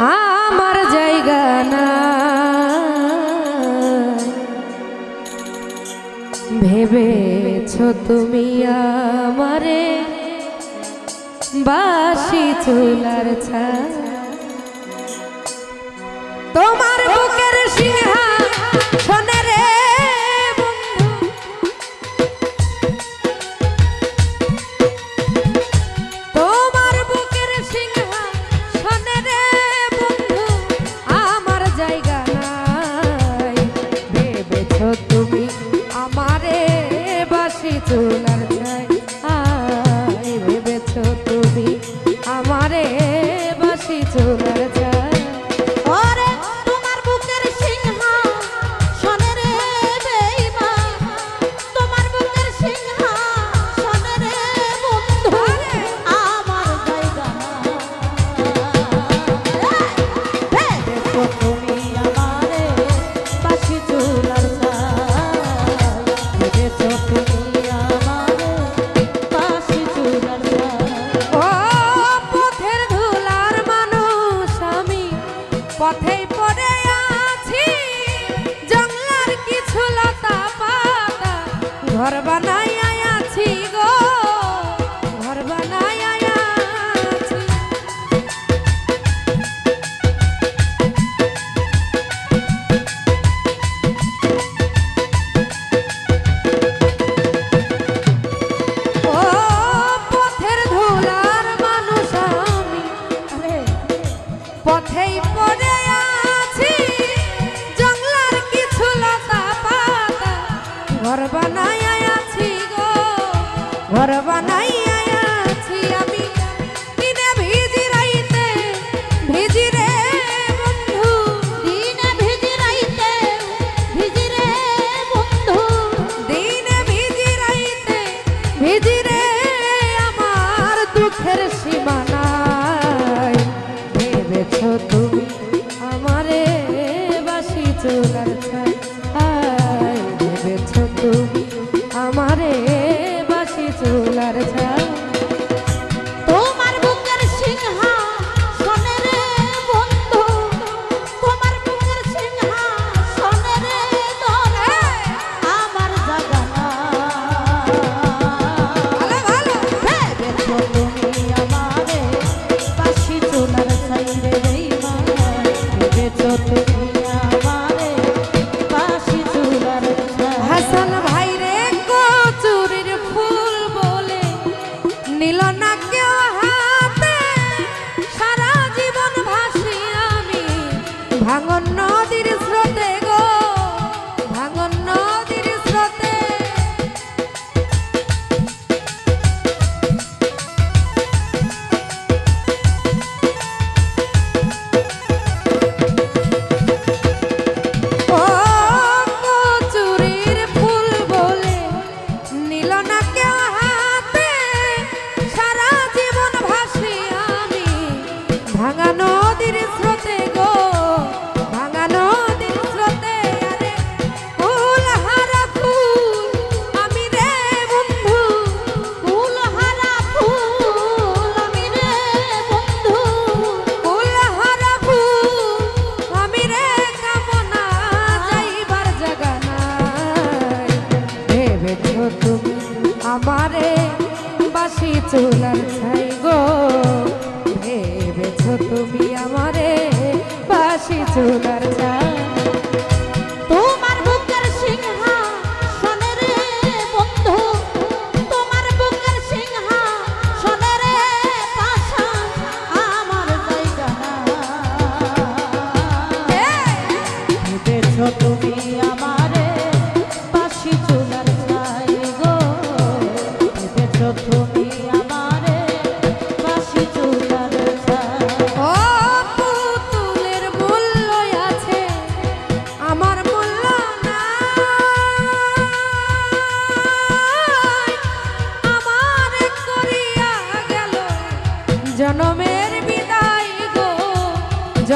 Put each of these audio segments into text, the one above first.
আমার জায়গা না। ভেবেছ তুমি আমারে? বাসি চুলার ছাড় ঘর বানাই আছি গো। ঘর বানাই আমারে বাসি চুলার ছা to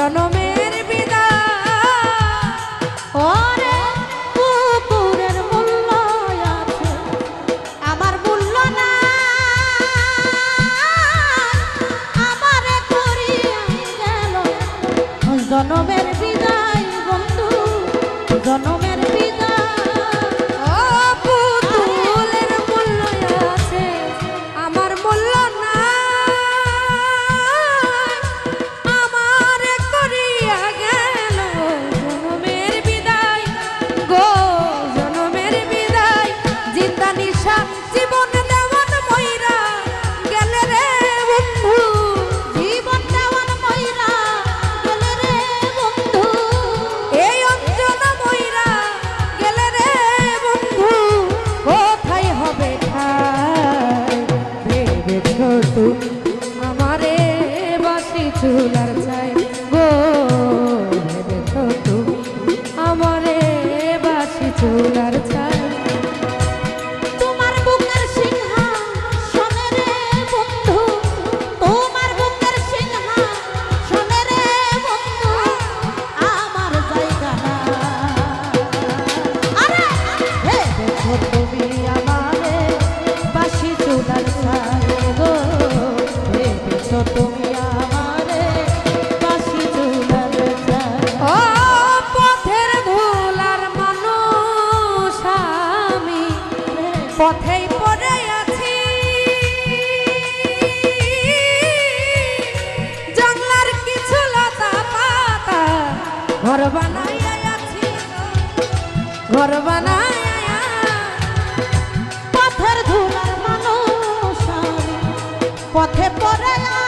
জনমের বিদা। ওরে পুকুরের মূল্য আছে, আমার মূল্য না আমার করিয়া গেল। জনমের বিদায় বন্ধু, জনমের সোনার পথেই পরে আছি। জানলার কিছু লতা পাতা ঘর বানাইয়া আছি। ঘর বানাইয়া পথের ধুলার মানুষ পথে পরে আছি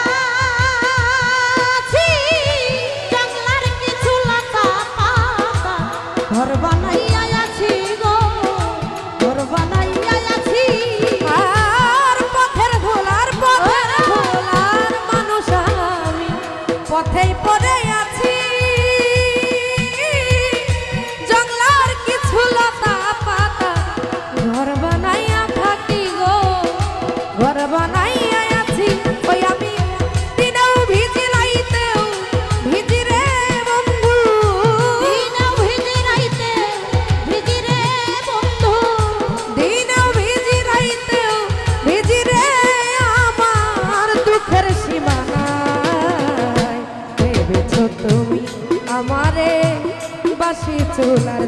সোনার